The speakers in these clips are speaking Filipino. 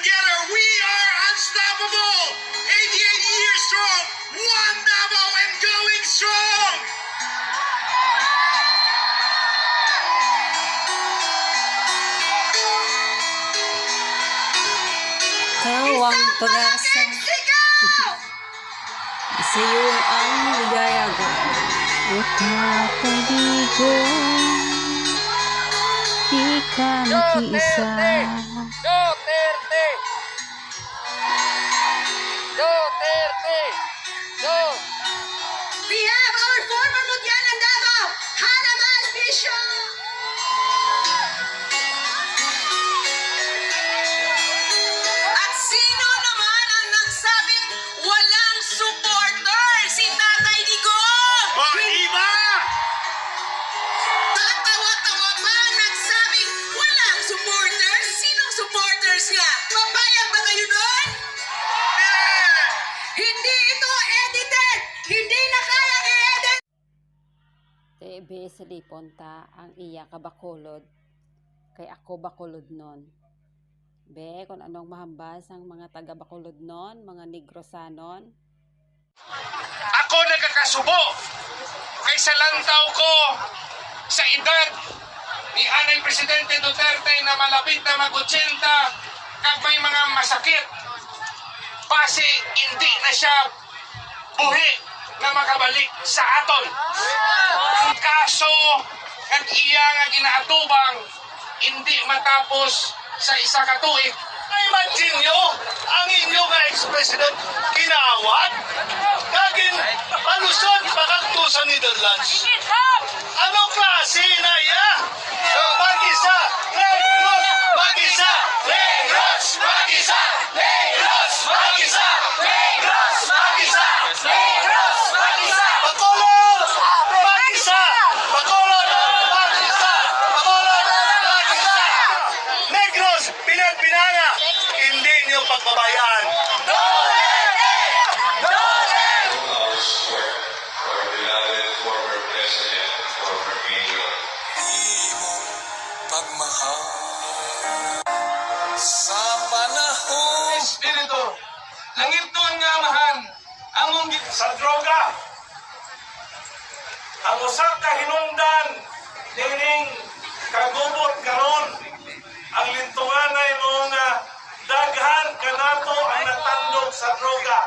together, we are unstoppable. 88 years strong, one Davo and going strong. Kawang pag-asa. Isa TV sa liponta ang iya kabakulod. Kay ako bakulod nun. Be, kung anong mahambas ang mga taga bakulod nun, mga negrosanon. Ako nagkakasubo kaysa lantaw ko sa edad ni Anay Presidente Duterte na malapit na mag-80 kag may mga masakit. Base hindi na siya buhi na makabalik sa aton. Ang kaso kag iya nga ginaatubang hindi matapos sa isa ka tuig. Imagine nyo, ang inyo nga ex-president ginawat, kagin palusod pakakto sa Netherlands. Anong klase Negros! Pinagpinanga! Hindi niyo pagbabayaan. Former mayor. pagmahal sa panahon Espiritu, langit doon nga amahan, among sa droga. Ang usap ka hinungdan, dining kagubot karon ang lintungan ay mo nga daghan kanato ang natandog sa droga.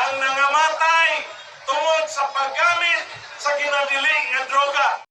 Ang nangamatay tungod sa paggamit sa ginadili nga droga.